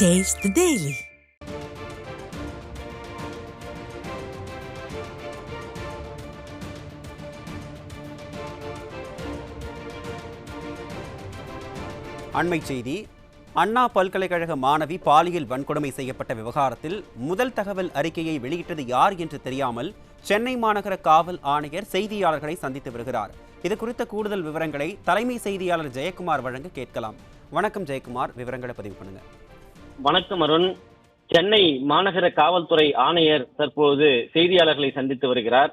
Taste the Daily. அண்மை செய்தி. அண்ணா பல்கலைக்கழக மாணவி பாலியல் வன்கொடுமை செய்யப்பட்ட விவகாரத்தில் முதல் தகவல் அறிக்கையை வெளியிட்டது யார் என்று தெரியாமல் சென்னை மாநகர காவல் ஆணையர் செய்தியாளர்களை சந்தித்து வருகிறார். இது குறித்த கூடுதல் விவரங்களை தலைமை செய்தியாளர் ஜெயக்குமார் வழங்க கேட்கலாம். வணக்கம் ஜெயக்குமார் விவரங்களை பதிவு பண்ணுங்கள் வணக்கம் அருண். சென்னை மாநகர காவல்துறை ஆணையர் தற்போது செய்தியாளர்களை சந்தித்து வருகிறார்.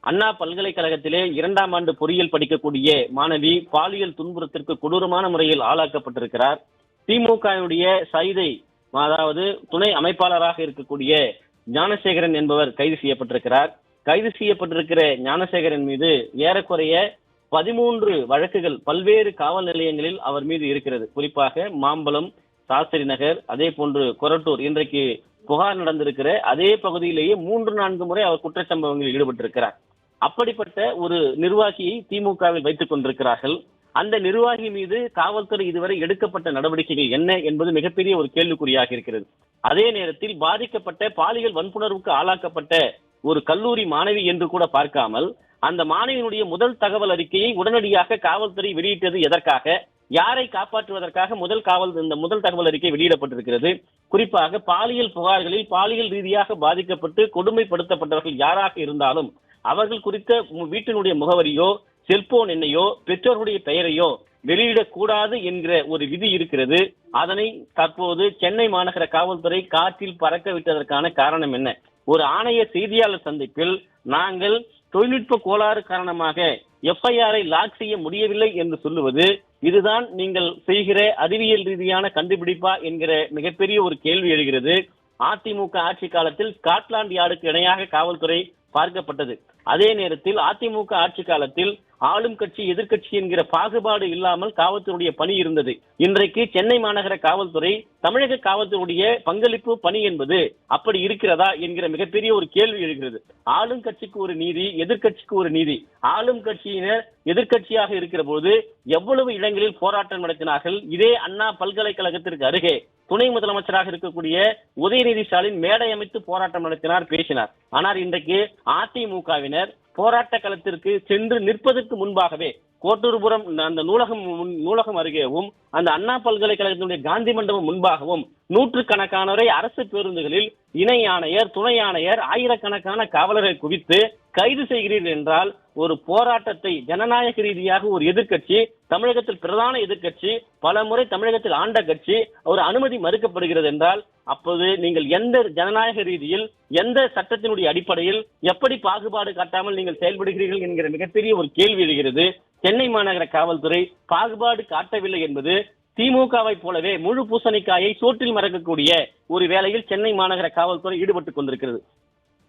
அண்ணா பல்கலைக்கழகத்திலே இரண்டாம் ஆண்டு பொறியியல் படிக்கக்கூடிய மாணவி பாலியல் துன்புறத்திற்கு கொடூரமான முறையில் ஆளாக்கப்பட்டிருக்கிறார். திமுகவினுடைய சைதை அதாவது துணை அமைப்பாளராக இருக்கக்கூடிய ஞானசேகரன் என்பவர் கைது செய்யப்பட்டிருக்கிறார். கைது செய்யப்பட்டிருக்கிற ஞானசேகரன் மீது ஏறக்குறைய பதிமூன்று வழக்குகள் பல்வேறு காவல் நிலையங்களில் அவர் மீது இருக்கிறது. குறிப்பாக மாம்பலம் சாஸ்திரி நகர் அதே போன்று கொரட்டூர் இன்றைக்கு புகார் நடந்திருக்கிற அதே பகுதியிலேயே மூன்று நான்கு முறை அவர் குற்ற சம்பவங்களில் ஈடுபட்டிருக்கிறார். அப்படிப்பட்ட ஒரு நிர்வாகியை திமுகவில் வைத்துக் கொண்டிருக்கிறார்கள். அந்த நிர்வாகி மீது காவல்துறை இதுவரை எடுக்கப்பட்ட நடவடிக்கைகள் என்ன என்பது மிகப்பெரிய ஒரு கேள்விக்குறியாக இருக்கிறது. அதே நேரத்தில் பாதிக்கப்பட்ட பாலியல் வன்புணர்வுக்கு ஆளாக்கப்பட்ட ஒரு கல்லூரி மாணவி என்று கூட பார்க்காமல் அந்த மாணவியினுடைய முதல் தகவல் அறிக்கையை உடனடியாக காவல்துறை வெளியிட்டது எதற்காக? யாரை காப்பாற்றுவதற்காக முதல் காவல் இந்த முதல் தகவல் அறிக்கை வெளியிடப்பட்டிருக்கிறது? குறிப்பாக பாலியல் புகார்களில் பாலியல் ரீதியாக பாதிக்கப்பட்டு கொடுமைப்படுத்தப்பட்டவர்கள் யாராக இருந்தாலும் அவர்கள் குறித்த வீட்டினுடைய முகவரியோ செல்போன் எண்ணையோ பெற்றோருடைய பெயரையோ வெளியிடக்கூடாது என்கிற ஒரு விதி இருக்கிறது. அதனை தற்போது சென்னை மாநகர காவல்துறை காற்றில் பறக்க விட்டதற்கான காரணம் என்ன? ஒரு ஆணைய செய்தியாளர் சந்திப்பில் நாங்கள் தொழில்நுட்ப கோளாறு காரணமாக எஃப்ஐஆரை லாக் செய்ய முடியவில்லை என்று சொல்லுவது இதுதான் நீங்கள் செய்கிற அறிவியல் ரீதியான கண்டுபிடிப்பா என்கிற மிகப்பெரிய ஒரு கேள்வி எழுகிறது. அதிமுக ஆட்சி காலத்தில் ஸ்காட்லாந்து யார்டுக்கு இணையாக காவல்துறை பார்க்கப்பட்டது. அதே நேரத்தில் அதிமுக ஆட்சி காலத்தில் ஆளும் கட்சி எதிர்கட்சி என்கிற பாகுபாடு இல்லாமல் காவல்துறையுடைய பணி இருந்தது. இன்றைக்கு சென்னை மாநகர காவல்துறை தமிழக காவல்துறையுடைய பங்களிப்பு பணி என்பது அப்படி இருக்கிறதா என்கிற மிகப்பெரிய ஒரு கேள்வி எழுகிறது. ஆளும் கட்சிக்கு ஒரு நீதி எதிர்கட்சிக்கு ஒரு நீதி. ஆளும் கட்சியினர் எதிர்கட்சியாக இருக்கிற போது எவ்வளவு இடங்களில் போராட்டம் நடத்தினார்கள்? இதே அண்ணா பல்கலைக்கழகத்திற்கு அருகே துணை முதலமைச்சராக இருக்கக்கூடிய உதயநிதி ஸ்டாலின் மேடை அமைத்து போராட்டம் நடத்தினார் பேசினார். ஆனால் இன்றைக்கு அதிமுகவினர் போராட்ட களத்திற்கு சென்று நிற்பதற்கு முன்பாகவே கோட்டூர்புரம் அந்த நூலகம் நூலகம் அருகேவும் அந்த அண்ணா பல்கலைக்கழகத்தினுடைய காந்தி மண்டபம் முன்பாகவும் நூற்றுக்கணக்கானோரை அரசு பேருந்துகளில் இணை ஆணையர் துணை ஆணையர் ஆயிரக்கணக்கான காவலர்களை குவித்து கைது செய்கிறீர்கள் என்றால் ஒரு போராட்டத்தை ஜனநாயக ரீதியாக ஒரு எதிர்க்கட்சி தமிழகத்தில் பிரதான எதிர்க்கட்சி பல முறை தமிழகத்தில் ஆண்ட கட்சி ஒரு அனுமதி மறுக்கப்படுகிறது என்றால் அப்போது நீங்கள் எந்த ஜனநாயக ரீதியில் எந்த சட்டத்தினுடைய அடிப்படையில் எப்படி பாகுபாடு காட்டாமல் நீங்கள் செயல்படுகிறீர்கள் என்கிற மிகப்பெரிய ஒரு கேள்வி எழுகிறது. சென்னை மாநகர காவல்துறை பாகுபாடு காட்டவில்லை என்பது திமுகவை போலவே முழு பூசணிக்காயை சோற்றில் மறக்கக்கூடிய ஒரு வேளையில் சென்னை மாநகர காவல்துறை ஈடுபட்டுக் கொண்டிருக்கிறது.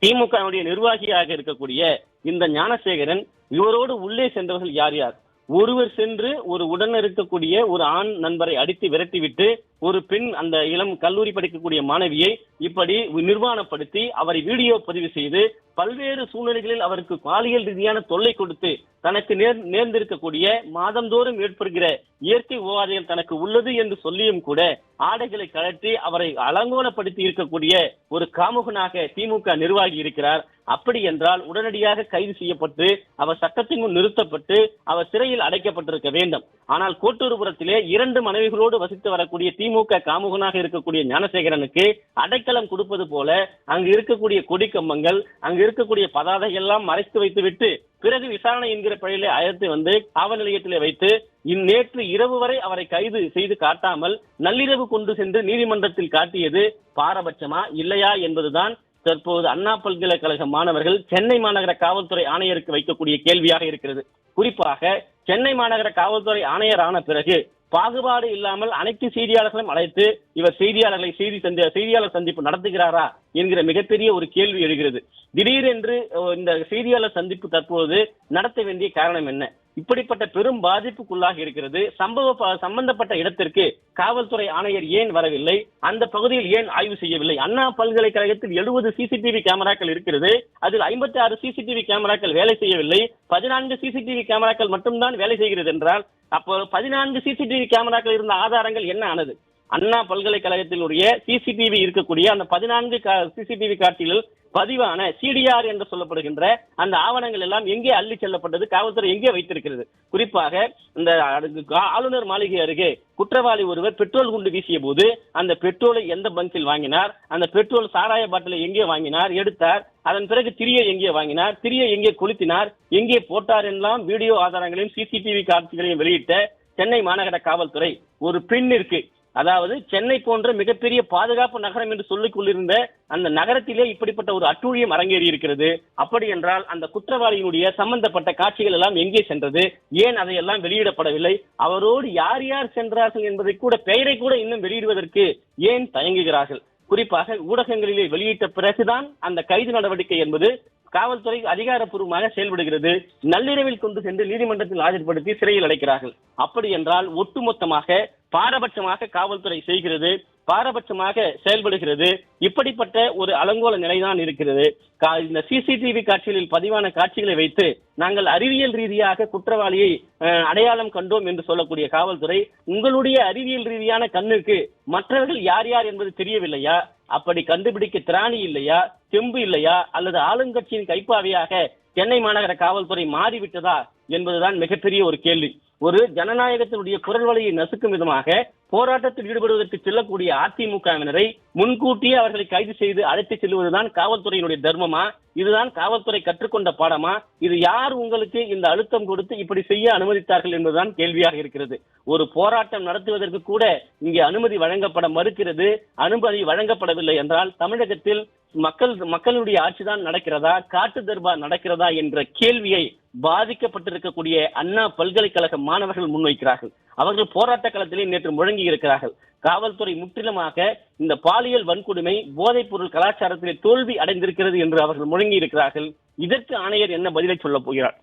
திமுகவுடைய நிர்வாகியாக இருக்கக்கூடிய இந்த ஞானசேகரன் இவரோடு உள்ளே சென்றவர்கள் யார் யார்? ஒருவர் சென்று ஒரு உடன் இருக்கக்கூடிய ஒரு ஆண் நண்பரை அடித்து விரட்டிவிட்டு ஒரு பெண் அந்த இளம் கல்லூரி படிக்கக்கூடிய மாணவியை இப்படி நிர்வாணப்படுத்தி அவரை வீடியோ பதிவு செய்து பல்வேறு சூழ்நிலைகளில் அவருக்கு பாலியல் ரீதியான தொல்லை கொடுத்து தனக்கு நேர் நேர்ந்திருக்கக்கூடிய மாதந்தோறும் ஏற்படுகிற இயற்கை உபாதைகள் தனக்கு உள்ளது என்று சொல்லியும் கூட ஆடைகளை கழற்றி அவரை அலங்கோலப்படுத்தி இருக்கக்கூடிய ஒரு காமுகனாக திமுக நிர்வாகி இருக்கிறார். அப்படி என்றால் உடனடியாக கைது செய்யப்பட்டு அவர் சட்டத்தின் முன் நிறுத்தப்பட்டு அவர் சிறையில் அடைக்கப்பட்டிருக்க வேண்டும். ஆனால் கோட்டூர்புரத்திலே இரண்டு மனைவிகளோடு வசித்து வரக்கூடிய திமுக காமுகனாக இருக்கக்கூடிய ஞானசேகரனுக்கு அடைக்கலம் கொடுப்பது போல அங்கு இருக்கக்கூடிய கொடி கம்பங்கள் அங்கு இருக்கக்கூடிய பதாதை எல்லாம் மறைத்து வைத்துவிட்டு பிறகு விசாரணை என்கிற பெயரிலே அழைத்து வந்து காவல் நிலையத்திலே வைத்து இந்நேற்று இரவு வரை அவரை கைது செய்து காட்டாமல் நள்ளிரவு கொண்டு சென்று நீதிமன்றத்தில் காட்டியது பாரபட்சமா இல்லையா என்பதுதான் தற்போது அண்ணா பல்கலைக்கழக மாணவர்கள் சென்னை மாநகர காவல்துறை ஆணையருக்கு வைக்கக்கூடிய கேள்வியாக இருக்கிறது. குறிப்பாக சென்னை மாநகர காவல்துறை ஆணையர் ஆன பிறகு பாகுபாடு இல்லாமல் அனைத்து செய்தியாளர்களையும் அழைத்து இவர் செய்தியாளர்களை செய்தி சந்தி செய்தியாளர் சந்திப்பு நடத்துகிறாரா என்கிற மிகப்பெரிய ஒரு கேள்வி எழுகிறது. திடீரென்று இந்த செய்தியாளர் சந்திப்பு தற்போது நடத்த வேண்டிய காரணம் என்ன? இப்படிப்பட்ட பெரும் பாதிப்புக்குள்ளாக இருக்கிறது. சம்பவ சம்பந்தப்பட்ட இடத்திற்கு காவல்துறை ஆணையர் ஏன் வரவில்லை? அந்த பகுதியில் ஏன் ஆய்வு செய்யவில்லை? அண்ணா பல்கலைக்கழகத்தில் எழுபது சிசிடிவி கேமராக்கள் இருக்கிறது. அதில் ஐம்பத்தி ஆறு சிசிடிவி கேமராக்கள் வேலை செய்யவில்லை. பதினான்கு சிசிடிவி கேமராக்கள் மட்டும்தான் வேலை செய்கிறது என்றால் அப்போ பதினான்கு சிசிடிவி கேமராக்கள் இருந்த ஆதாரங்கள் என்ன ஆனது? அண்ணா பல்கலைக்கழகத்தினுடைய சிசிடிவி இருக்கக்கூடிய அந்த பதினான்கு சிசிடிவி காட்சிகள் பதிவான சிடிஆர் என்று சொல்லப்படுகின்ற அந்த ஆவணங்கள் எல்லாம் எங்கே அள்ளி செல்லப்பட்டது காவல்துறை எங்கே வைத்திருக்கிறது? குறிப்பாக இந்த அடுக்கு- ஆளுநர் மாளிகை அருகே குற்றவாளி ஒருவர் பெட்ரோல் குண்டு வீசிய போது அந்த பெட்ரோலை எந்த பங்கில் வாங்கினார்? அந்த பெட்ரோல் சாராய பாட்டிலை எங்கே வாங்கினார்? எடுத்தார். அதன் பிறகு திரியை எங்கே வாங்கினார்? திரியை எங்கே கொளுத்தினார்? எங்கே போட்டார் எல்லாம் வீடியோ ஆதாரங்களையும் சிசிடிவி காட்சிகளையும் வெளியிட்ட சென்னை மாநகர காவல்துறை ஒரு பெண்ணிற்கு அதாவது சென்னை போன்ற மிகப்பெரிய பாதுகாப்பு நகரம் என்று சொல்லிக் கொண்டிருந்த அந்த நகரத்திலே இப்படிப்பட்ட ஒரு அட்டூழியம் அரங்கேறி இருக்கிறது. அப்படி என்றால் அந்த குற்றவாளியினுடைய சம்பந்தப்பட்ட காட்சிகள் எல்லாம் எங்கே சென்றது? ஏன் அதையெல்லாம் வெளியிடப்படவில்லை? அவரோடு யார் யார் சென்றார்கள் என்பதை கூட பெயரை கூட இன்னும் வெளியிடுவதற்கு ஏன் தயங்குகிறார்கள்? குறிப்பாக ஊடகங்களிலே வெளியிட்ட பிறகுதான் அந்த கைது நடவடிக்கை என்பது காவல்துறை அதிகாரப்பூர்வமாக செயல்படுகிறது. நள்ளிரவில் கொண்டு சென்று நீதிமன்றத்தில் ஆஜர்படுத்தி சிறையில் அடைக்கிறார்கள். அப்படி என்றால் ஒட்டுமொத்தமாக பாரபட்சமாக காவல்துறை செய்கிறது பாரபட்சமாக செயல்படுகிறது. இப்படிப்பட்ட ஒரு அலங்கோல நிலைதான் இருக்கிறது. கா- இந்த சிசிடிவி காட்சிகளில் பதிவான காட்சிகளை வைத்து நாங்கள் அறிவியல் ரீதியாக குற்றவாளியை அடையாளம் கண்டோம் என்று சொல்லக்கூடிய காவல்துறை உங்களுடைய அறிவியல் ரீதியான கண்ணுக்கு மற்றவர்கள் யார் யார் என்பது தெரியவில்லையா? அப்படி கண்டுபிடிக்க திராணி இல்லையா? தெம்பு இல்லையா? அல்லது ஆளுங்கட்சியின் கைப்பாவையாக சென்னை மாநகர காவல்துறை மாறிவிட்டதா என்பதுதான் மிகப்பெரிய ஒரு கேள்வி. ஒரு ஜனநாயகத்தினுடைய குரல் வழியை நசுக்கும் விதமாக போராட்டத்தில் ஈடுபடுவதற்கு செல்லக்கூடிய அதிமுகவினரை முன்கூட்டியே அவர்களை கைது செய்து அழைத்து செல்வதுதான் காவல்துறையினுடைய தர்மமா? இதுதான் காவல்துறை கற்றுக்கொண்ட பாடமா? இது யார் உங்களுக்கு இந்த அழுத்தம் கொடுத்து இப்படி செய்ய அனுமதித்தார்கள் என்பதுதான் கேள்வியாக இருக்கிறது. ஒரு போராட்டம் நடத்துவதற்கு கூட இங்கே அனுமதி வழங்கப்பட மறுக்கிறது. அனுமதி வழங்கப்படவில்லை என்றால் தமிழகத்தில் மக்கள் மக்களுடைய ஆட்சிதான் நடக்கிறதா? காட்டு தர்பார் நடக்கிறதா என்ற கேள்வியை பாதிக்கப்பட்டிருக்கக்கூடிய அண்ணா பல்கலைக்கழக மாணவர்கள் முன்வைக்கிறார்கள். அவர்கள் போராட்ட களத்திலே நேற்று முழங்கி இருக்கிறார்கள். காவல்துறை முற்றிலுமாக இந்த பாலியல் வன்கொடுமை போதைப் பொருள் கலாச்சாரத்திலே தோல்வி அடைந்திருக்கிறது என்று அவர்கள் முழங்கி இருக்கிறார்கள். இதற்கு ஆணையர் என்ன பதிலை சொல்லப் போகிறார்?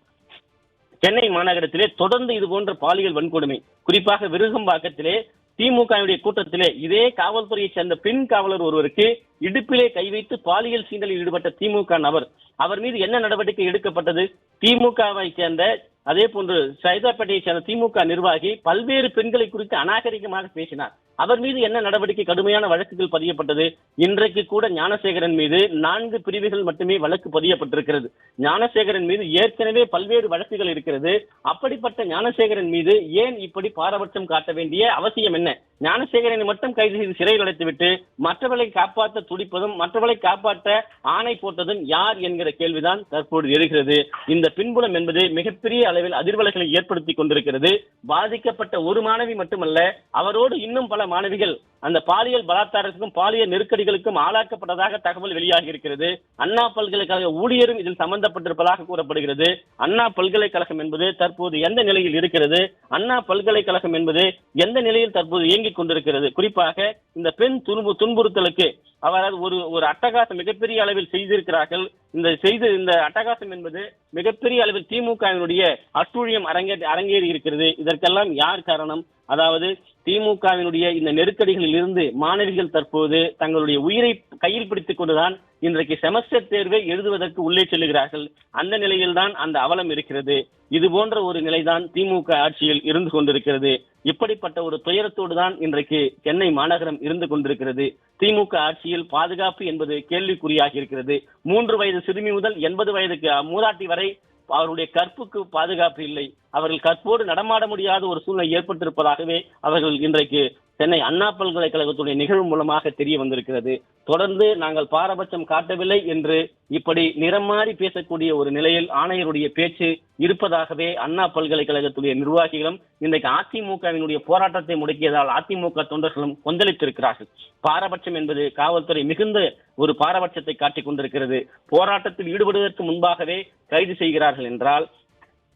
சென்னை மாநகரத்திலே தொடர்ந்து இது போன்ற பாலியல் வன்கொடுமை குறிப்பாக விருகம்பாக்கத்திலே திமுகவினுடைய கூட்டத்திலே இதே காவல்துறையைச் சேர்ந்த பெண் காவலர் ஒருவருக்கு இடுப்பிலே கை வைத்து பாலியல் சீண்டலில் ஈடுபட்ட திமுக நபர் அவர் மீது என்ன நடவடிக்கை எடுக்கப்பட்டது? திமுகவை சேர்ந்த அதே போன்று சைதாப்பேட்டையை சேர்ந்த திமுக நிர்வாகி பல்வேறு பெண்களை குறித்து அநாகரிகமாக பேசினார். அவர் மீது என்ன நடவடிக்கை கடுமையான வழக்குகள் பதியப்பட்டது? இன்றைக்கு கூட ஞானசேகரன் மீது நான்கு பிரிவுகள் மட்டுமே வழக்கு பதியப்பட்டிருக்கிறது. ஞானசேகரன் மீது ஏற்கனவே பல்வேறு வழக்குகள் இருக்கிறது. அப்படிப்பட்ட ஞானசேகரன் மீது ஏன் இப்படி பாரபட்சம் காட்ட வேண்டிய அவசியம் என்ன? ஞானசேகரனை மட்டும் கைது செய்து சிறையில் அடைத்துவிட்டு மற்றவர்களை காப்பாற்ற துடிப்பதும் மற்றவர்களை காப்பாற்ற ஆணை போட்டதும் யார் என்கிற கேள்விதான் தற்போது எழுகிறது. இந்த பின்புலம் என்பது மிகப்பெரிய அளவில் அதிர்வலைகளை ஏற்படுத்தி கொண்டிருக்கிறது. பாதிக்கப்பட்ட ஒரு மாணவி மட்டுமல்ல அவரோடு இன்னும் பல மாணவிகள் அந்த பாலியல் பலாத்காரத்துக்கும் பாலியல் நெருக்கடிகளுக்கும் ஆளாக்கப்பட்டதாக தகவல் வெளியாகி இருக்கிறது. அண்ணா பல்கலைக்கழக ஊழியரும் இதில் சம்பந்தப்பட்டிருப்பதாக கூறப்படுகிறது. அண்ணா பல்கலைக்கழகம் என்பது தற்போது எந்த நிலையில் இருக்கிறது? அண்ணா பல்கலைக்கழகம் என்பது எந்த நிலையில் தற்போது இயங்கிக் கொண்டிருக்கிறது? குறிப்பாக இந்த பெண் துன்பு துன்புறுத்தலுக்கு அவரால் ஒரு ஒரு அட்டகாசம் மிகப்பெரிய அளவில் செய்திருக்கிறார்கள். இந்த செய்து இந்த அட்டகாசம் என்பது மிகப்பெரிய அளவில் திமுகவினுடைய அட்டூழியம் அரங்கே அரங்கேறி இருக்கிறது. இதற்கெல்லாம் யார் காரணம்? அதாவது திமுகவினுடைய இந்த நெருக்கடிகளில் இருந்து மாணவிகள் தற்போது தங்களுடைய உயிரை கையில் பிடித்துக் கொண்டுதான் இன்றைக்கு செமஸ்டர் தேர்வை எழுதுவதற்கு உள்ளே செல்லுகிறார்கள். அந்த நிலையில்தான் அந்த அவலம் இருக்கிறது. இது போன்ற ஒரு நிலைதான் திமுக ஆட்சியில் இருந்து கொண்டிருக்கிறது. இப்படிப்பட்ட ஒரு துயரத்தோடு தான் இன்றைக்கு சென்னை மாநகரம் இருந்து கொண்டிருக்கிறது. திமுக ஆட்சியில் பாதுகாப்பு என்பது கேள்விக்குறியாகி இருக்கிறது. மூன்று வயது சிறுமி முதல் எண்பது வயதுக்கு மூதாட்டி வரை அவருடைய கற்புக்கு பாதுகாப்பு இல்லை. அவர்கள் கற்போடு நடமாட முடியாத ஒரு சூழ்நிலை ஏற்பட்டிருப்பதாகவே அவர்கள் இன்றைக்கு சென்னை அண்ணா பல்கலைக்கழகத்துடைய நிகழ்வு மூலமாக தெரிய வந்திருக்கிறது. தொடர்ந்து நாங்கள் பாரபட்சம் காட்டவில்லை என்று இப்படி நிறம் மாறி பேசக்கூடிய ஒரு நிலையில் ஆணையருடைய பேச்சு இருப்பதாகவே அண்ணா பல்கலைக்கழகத்துடைய நிர்வாகிகளும் இன்றைக்கு அதிமுகவினுடைய போராட்டத்தை முடக்கியதால் அதிமுக தொண்டர்களும் கொந்தளித்திருக்கிறார்கள். பாரபட்சம் என்பது காவல்துறை மிகுந்த ஒரு பாரபட்சத்தை காட்டிக் கொண்டிருக்கிறது. போராட்டத்தில் ஈடுபடுவதற்கு முன்பாகவே கைது செய்கிறார்கள் என்றால்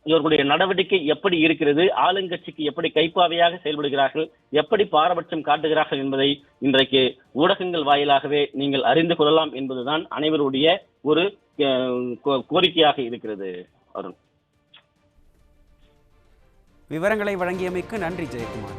இவர்களுடைய நடவடிக்கை எப்படி இருக்கிறது ஆளுங்கட்சிக்கு எப்படி கைப்பாவையாக செயல்படுகிறார்கள் எப்படி பாரபட்சம் காட்டுகிறார்கள் என்பதை இன்றைக்கு ஊடகங்கள் வாயிலாகவே நீங்கள் அறிந்து கொள்ளலாம் என்பதுதான் அனைவருடைய ஒரு கோரிக்கையாக இருக்கிறது அருண். விவரங்களை வழங்கியமைக்கு நன்றி ஜெயக்குமார்.